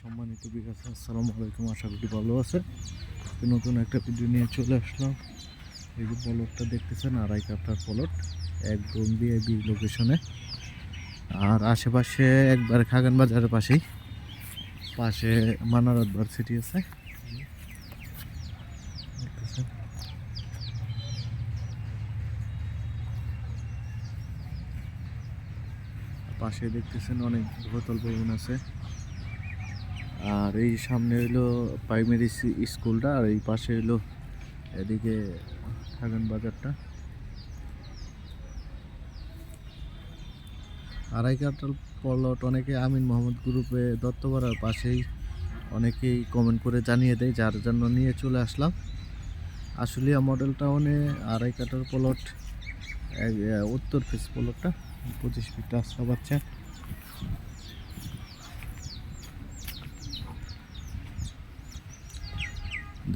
সম্মানিত বিকাশ, আসসালামু আলাইকুম। আশা করি ভালো আছেন। নতুন একটা ভিডিও নিয়ে চলে আসলাম। এই যে পলটটা দেখতেছেন, আড়াই কাপটার পলট একদম বিআইবি লোকেশনে আর আশেপাশে একবার খাগান বাজারের পাশেই, পাশে মানারত ভার্সিটি আছে। পাশে দেখতেছেন অনেক বহুতল ভবন আছে। আর এই সামনে হইল প্রাইমারি স্কুলটা আর এই পাশে হইল এদিকে খাগান বাজারটা। আড়াই কাটাল পলট অনেকে আমিন মোহাম্মদ গ্রুপে দত্তপাড়ার পাশেই অনেকেই কমেন্ট করে জানিয়ে দেয়, যার জন্য নিয়ে চলে আসলাম। আশুলিয়া মডেল টাউনে আড়াই কাটার পলট উত্তর ফেস পলটটা, পঁচিশ ফিট রাস্তা পাচ্ছে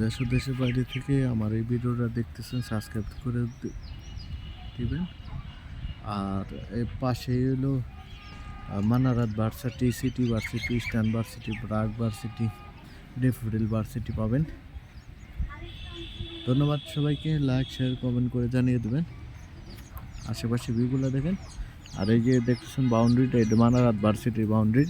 দেশ ও দেশের বাইরে থেকে আমার এই ভিডিওটা দেখতেছেন সাবস্ক্রাইব করে দিবেন। আর এর পাশে হলো Manarat varsity city varsity Stamford varsity BRAC varsity Daffodil varsity পাবেন। ধন্যবাদ সবাইকে লাইক শেয়ার কমেন্ট করে জানিয়ে দেবেন। আশেপাশে ভিউগুলো দেখেন। আর এই যে দেখতেছেন বাউন্ডারিটা এটা মানারাত ভার্সিটির বাউন্ডারি